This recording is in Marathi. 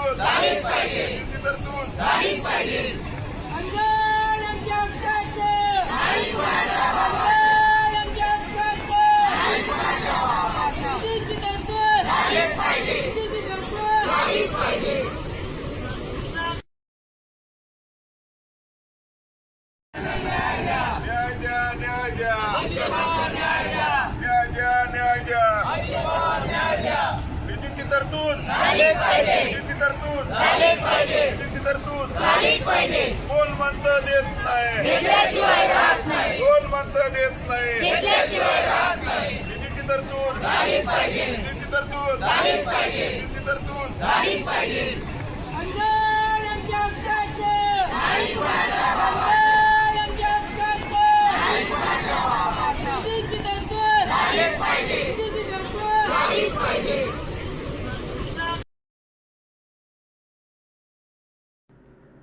अंगार आमच्या हक्काचं अंगार आमच्या हक्काचं निधीची तरतूद निधीची तरतूद न्याय द्या न्याय द्या न्याय द्या न्याय द्या निधीची तरतूद पाहिजे. तरतूद. निधीची तरतूद. कोण म्हणतं देत नाही. कोण म्हणतं देत नाही. निधीची तरतूद. निधीची तरतूद. निधीची तरतूद. अंगार आमच्या हक्काचं अंगार आमच्या हक्काचं निधीची तरतूद निधीची तरतूद